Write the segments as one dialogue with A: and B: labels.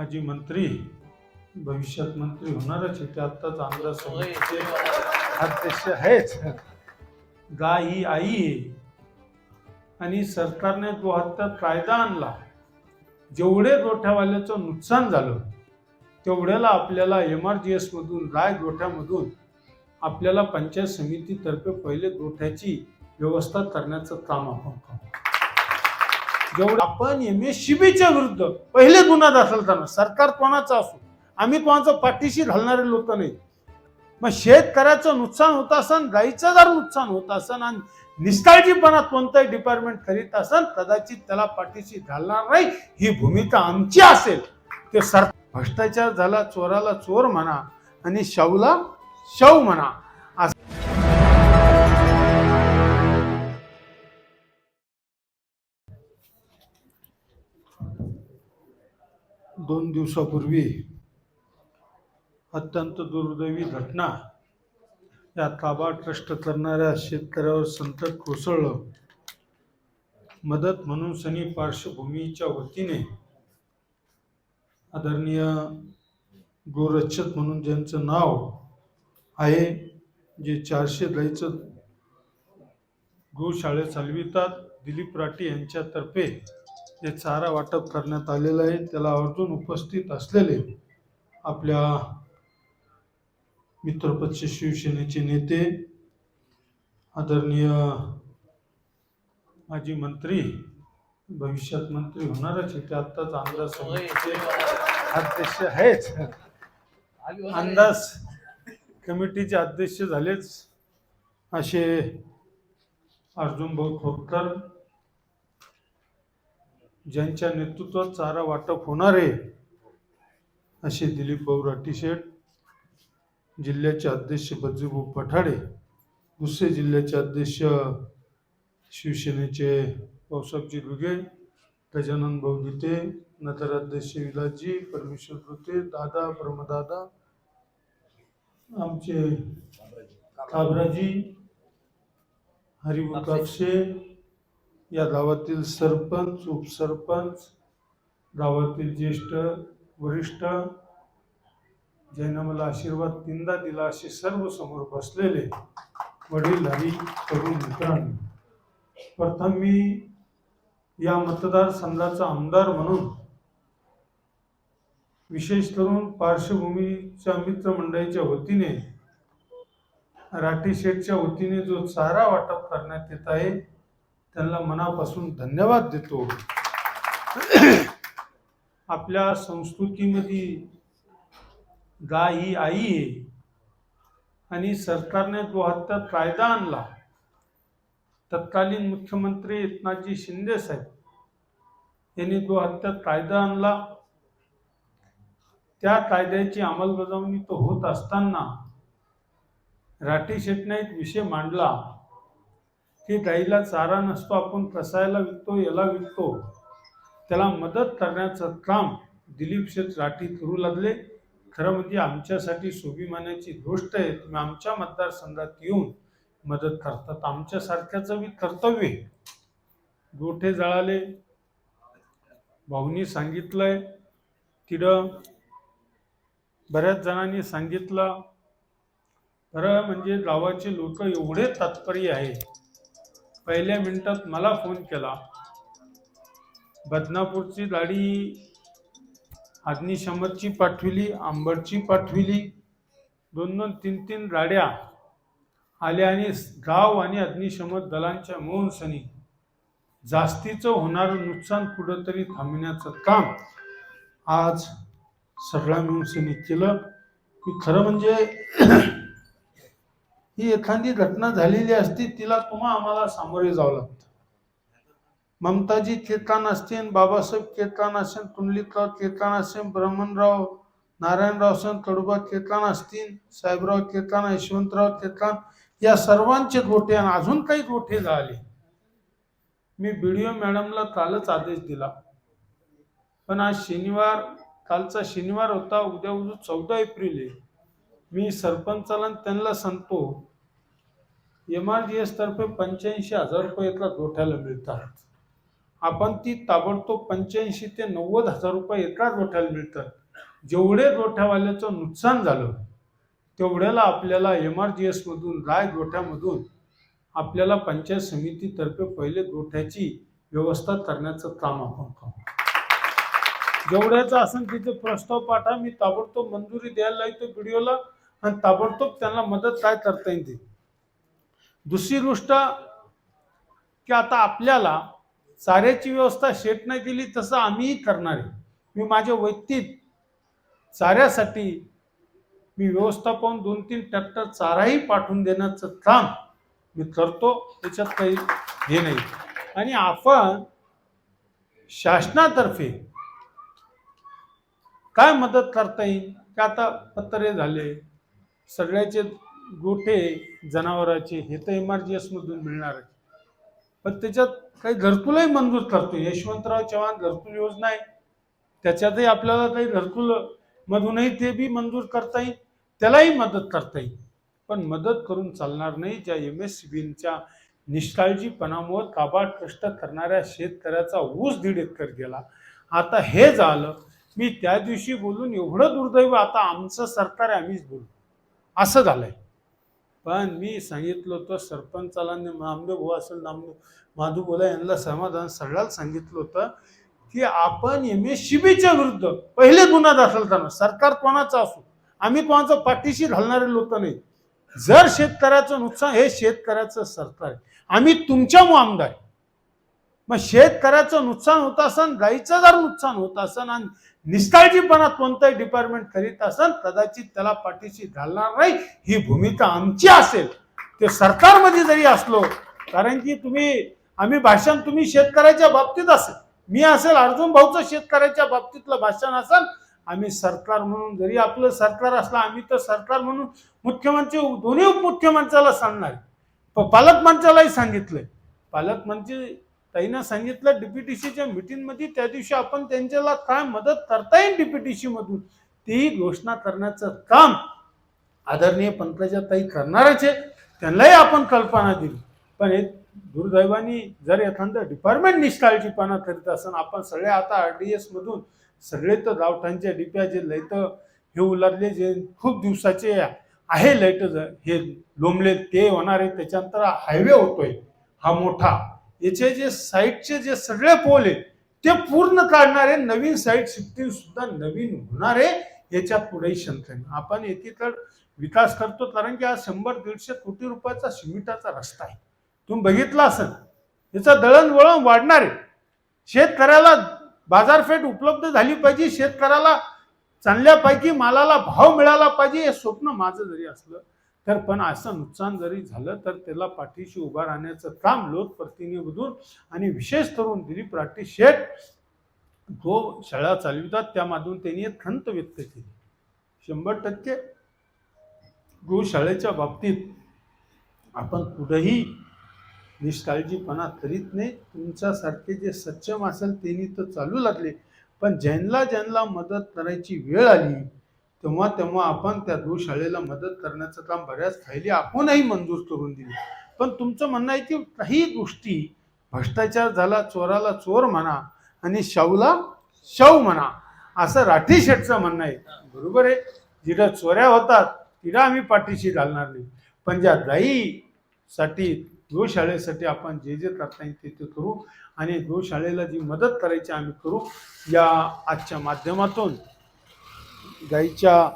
A: माजी मंत्री भविष्यात मंत्री होणारच आहे. ते आत्ताच आंध्र समितीचे अध्यक्ष आहेच गा ही आई आहे आणि सरकारने बहात्तर कायदा आणला. जेवढे गोठ्यावाल्याचं नुकसान झालं तेवढ्याला आपल्याला एम आर जी एस मधून राय गोठ्यामधून आपल्याला पंचायत समितीतर्फे पहिले गोठ्याची व्यवस्था करण्याचं काम आपण करू जेवढं आपण एम एस बीच्या विरुद्ध पहिले गुन्हा दाखल करणार सरकार कोणाचं असो आम्ही कोणाचं पाठीशी घालणारे लोक नाही. मग शेतकऱ्याचं नुकसान होत असन गाईचं जर नुकसान होत असन आणि निष्काळजीपणा कोणतंही डिपार्टमेंट करीत असन कदाचित त्याला पाठीशी घालणार नाही ही भूमिका आमची असेल. ते सर भ्रष्टाचार झाला चोराला चोर म्हणा आणि शवला शव म्हणा. असं दोन दिवसापूर्वी अत्यंत दुर्दैवी घटना या ताबा ट्रस्ट करणाऱ्या शेतकऱ्यावर संकट कोसळलं मदत म्हणून सनी पार्श्वभूमीच्या वतीने आदरणीय गोरक्षक म्हणून ज्यांचं नाव आहे जे चारशे दहीचं गोशाळे चालवितात दिलीप राठी यांच्यातर्फे हे चारा वाटप करण्यात आलेलं आहे त्याला आवर्जून उपस्थित असलेले आपल्या मित्रपक्ष शिवसेनेचे नेते आदरणीय माजी मंत्री भविष्यात मंत्री होणारच ते आत्ताच आमदार समितीचे अध्यक्ष आहेच अंदाज कमिटीचे अध्यक्ष झालेच असे अर्जुन भाऊ खोपकर ज्यांच्या नेतृत्वात चारा वाटप होणार आहे असे दिलीप भाऊ राठीशेठ जिल्ह्याचे अध्यक्ष बज्जूभाऊ पठाडे दुसरे जिल्ह्याचे अध्यक्ष शिवसेनेचे भाऊसाहेबजी लुगे गजानन भाऊ गीते नगराध्यक्ष विलासजी परमेश्वर कृते दादा ब्रह्मदादा आमचे काबराजी हरिभाऊ कापसे या गावातील सरपंच उपसरपंच गावातील ज्येष्ठ वरिष्ठ ज्यांना मला आशीर्वाद तीनदा दिला असे सर्व समोर बसलेले वडीलधारी तरुण मित्रांनो. प्रथम मी या मतदारसंघाचा आमदार म्हणून विशेष करून पार्श्वभूमीच्या मित्रमंडळीच्या वतीने राठी शेठच्या वतीने जो चारा वाटप करण्यात येत आहे त्यांना मनापासून धन्यवाद देतो. आपल्या संस्कृतीमध्ये गाय ही आई आहे आणि सरकारने बहात्तर कायदा आणला. तत्कालीन मुख्यमंत्री एकनाथजी शिंदे साहेब यांनी बहात्तर कायदा आणला. त्या कायद्याची अंमलबजावणी तो होत असताना राठी शेटने एक विषय मांडला. की गाईला चारा नसतो आपण कसायला विकतो याला विकतो. त्याला मदत करण्याचं काम दिलीप शेठ राठी करू लागले. खरं म्हणजे आमच्यासाठी स्वाभिमानाची गोष्ट आहे. तुम्ही आमच्या मतदारसंघात येऊन मदत करतात आमच्यासारख्याचं बी कर्तव्य गोठे जळाले. भाऊनी सांगितलंय. तिथं बऱ्याच जणांनी सांगितलं. खरं म्हणजे गावाचे लोक एवढे तात्पर्य आहे. पहिल्या मिनिटात मला फोन केला. बदनापूरची गाडी अग्निशमनची पाठविली आंबडची पाठविली. दोन दोन तीन तीन गाड्या आल्या आणि गाव आणि अग्निशमन दलांच्या मोहनसनी जास्तीचं होणारं नुकसान कुठंतरी थांबण्याचं काम आज सगळ्या मिळून सनी केलं. की खरं म्हणजे ही एखादी घटना झालेली असती तिला तुम्हा आम्हाला सामोरे जावं लागतं. ममताजी केतकान असतील बाबासाहेब केतकान असेल कुंडलितराव केतकान असेल ब्रह्मणराव नारायणराव असेल कडुबा केतकान असतील साहेबराव केतकान यशवंतराव केतकान या सर्वांचे गोठे आणि अजून काही गोठे झाले. मी बीडीओ मॅडमला कालच आदेश दिला. पण आज शनिवार कालचा शनिवार होता उद्या उद्या चौदा एप्रिल आहे. मी सरपंचाला त्यांना सांगतो एम आर जी एस तर्फे पंच्याऐंशी हजार रुपये एका गोठ्याला मिळतात. आपण ती ताबडतोब पंच्याऐंशी ते नव्वद हजार रुपये एकाच गोठ्याला मिळतात. जेवढे गोठ्यावाल्याचं नुकसान झालं तेवढ्याला आपल्याला एम आर जी एसमधून राय गोठ्यामधून आपल्याला पंचायत समितीतर्फे पहिले गोठ्याची व्यवस्था करण्याचं काम आपण करू जेवढ्याचं असेल तिथे प्रस्ताव पाठा. मी ताबडतोब मंजुरी द्यायला येतो व्हिडिओला आणि ताबडतोब त्यांना मदत काय करता येईल दुसरी गोष्ट की आता आपल्याला चाऱ्याची व्यवस्था शेट नाही केली तसं आम्हीही करणार आहे. मी माझ्या वैयक्तिक चाऱ्यासाठी मी व्यवस्थापन दोन तीन ट्रॅक्टर चाराही पाठवून देण्याचं काम मी करतो त्याच्यात काही हे नाही. आणि आपण शासनातर्फे काय मदत करता येईल? की आता पत्रे झाले सगळ्याचे गोठे जनावराचे हे तर एम आर जी एसमधून मिळणार आहे पण त्याच्यात काही घरकुलही मंजूर करतो यशवंतराव चव्हाण घरकुल योजना आहे. त्याच्यातही आपल्याला काही घरकुल मधूनही ते बी मंजूर करता येईल त्यालाही मदत करता येईल. पण मदत करून चालणार नाही ज्या एम एस बीनच्या निष्काळजीपणामुळे काबाड कष्ट करणाऱ्या शेतकऱ्याचा ऊस दीड एकर गेला. आता हे झालं मी त्या दिवशी बोलून एवढं दुर्दैव आता आमचं सरकार आम्हीच बोलू. असं झालंय. पण मी सांगितलं होतं सरपंचाला आणि नामदेव भाऊ असेल नामदेव माधू बोला यांना समाधान सगळ्याला सांगितलं होतं की आपण एम एस शिबीच्या विरुद्ध पहिले गुन्हा दाखल करणार. सरकार कोणाचं असो आम्ही कोणाचं पाठीशी घालणारे लोक नाही. जर शेतकऱ्याचं नुकसान हे शेतकऱ्याचं सरकार आहे. आम्ही तुमच्या आमदार आहे. मग शेतकऱ्याचं नुकसान होत असन गाईचं जर नुकसान होत असन आणि निष्काळजीपणा कोणतंही डिपार्टमेंट करीत असन कदाचित त्याला पाठीशी घालणार नाही. ही भूमिका आमची असेल. ते सरकारमध्ये जरी असलो कारण की तुम्ही आम्ही भाषण तुम्ही शेतकऱ्याच्या बाबतीत असेल. मी असेल अर्जुन भाऊचं शेतकऱ्याच्या बाबतीतलं भाषण असेल आम्ही सरकार म्हणून जरी आपलं सरकार असलं आम्ही तर सरकार म्हणून मुख्यमंत्री दोन्ही उपमुख्यमंत्र्याला सांगणार पालकमंत्र्यालाही सांगितलंय. पालकमंत्री म्हणजे ताईनं सांगितलं डीपीटीसीच्या मीटिंगमध्ये त्या दिवशी आपण त्यांच्याला काय मदत करता येईल डीपीटीसी मधून? ती घोषणा करण्याचं काम आदरणीय पंकजा ताई करणारच आहे त्यांनाही आपण कल्पना दिली. पण हे दुर्दैवाने जर एखादं डिपार्टमेंट निष्काळजीपणा करीत असन आपण सगळे आता आर डी एस मधून सगळे तर गावठांच्या डिप्या जे लयत हे उलारले जे खूप दिवसाचे आहे लाइट हे लोंबले ते होणार आहे. त्याच्यानंतर हायवे होतोय हा मोठा. याचे जे साईटचे जे सगळे पोल आहेत ते पूर्ण काढणारे नवीन साईट शिफ्टिंग सुद्धा नवीन होणारे याच्यात पुढेही शंका नाही आपण तर विकास करतो कारण की हा शंभर दीडशे कोटी रुपयाचा सिमेंटाचा रस्ता आहे. तुम्ही बघितला असेल याचं दळणवळण वाढणार आहे. शेतकऱ्याला बाजारपेठ उपलब्ध झाली पाहिजे शेतकऱ्याला चांगल्यापैकी मालाला भाव मिळाला पाहिजे हे स्वप्न माझं जरी असलं तर पण असं नुकसान जरी झालं तर त्याला पाठीशी उभा राहण्याचं काम लोकप्रतिनिधीमधून आणि विशेष करून दिलीप राठी शेठ जो शाळा चालवितात त्यामधून त्यांनी एक खंत व्यक्त केली. शंभर टक्के गोशाळेच्या बाबतीत आपण कुठंही निष्काळजीपणा करीत नाही. तुमच्यासारखे जे सक्षम असेल त्यांनी तर चालू लागले. पण ज्यांना ज्यांना मदत करायची वेळ आली तेव्हा तेव्हा आपण त्या दुशाळेला मदत करण्याचं काम बऱ्याच फायली आपणही मंजूर करून दिली. पण तुमचं म्हणणं आहे की काही गोष्टी भ्रष्टाचार झाला चोराला चोर म्हणा आणि शवला शव म्हणा असं राठी शेटचं म्हणणं आहे. बरोबर आहे? जिथं चोऱ्या होतात तिथं आम्ही पाठीशी घालणार नाही. पण ज्या गायीसाठी गोशाळेसाठी आपण जे जे करता येईल ते ते करू आणि गोशाळेला जी मदत करायची आम्ही करू या आजच्या माध्यमातून गाईच्या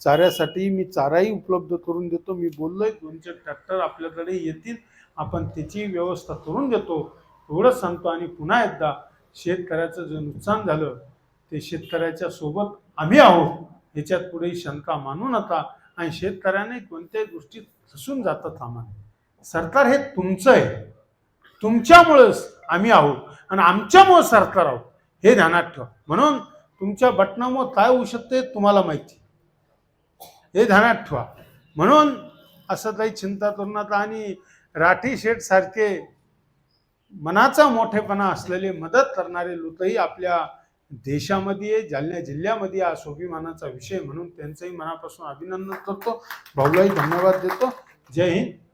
A: चाऱ्यासाठी मी चाराही उपलब्ध करून देतो. मी बोललोय दोन चार ट्रॅक्टर आपल्याकडे येतील. आपण त्याची व्यवस्था करून देतो. एवढंच सांगतो आणि पुन्हा एकदा शेतकऱ्याचं जे नुकसान झालं ते शेतकऱ्याच्या सोबत आम्ही आहोत. याच्यात पुढेही शंका मानू नका. आणि शेतकऱ्याने कोणत्याही गोष्टीत फसून जातं कामा सरकार हे तुमचं आहे. तुमच्यामुळेच आम्ही आहोत. आणि आमच्यामुळं सरकार आहोत. हे ध्यानात ठेवा. म्हणून तुमच्या बटनामुळं काय होऊ शकते तुम्हाला माहिती. हे ध्यानात ठेवा. म्हणून असं काही चिंता करू नका आणि राठी शेठ सारखे मनाचा मोठेपणा असलेले मदत करणारे लोकही आपल्या देशामध्ये जालन्या जिल्ह्यामध्ये हा स्वाभिमानाचा विषय म्हणून त्यांचंही मनापासून अभिनंदन करतो. भाऊलाही धन्यवाद देतो. जय हिंद.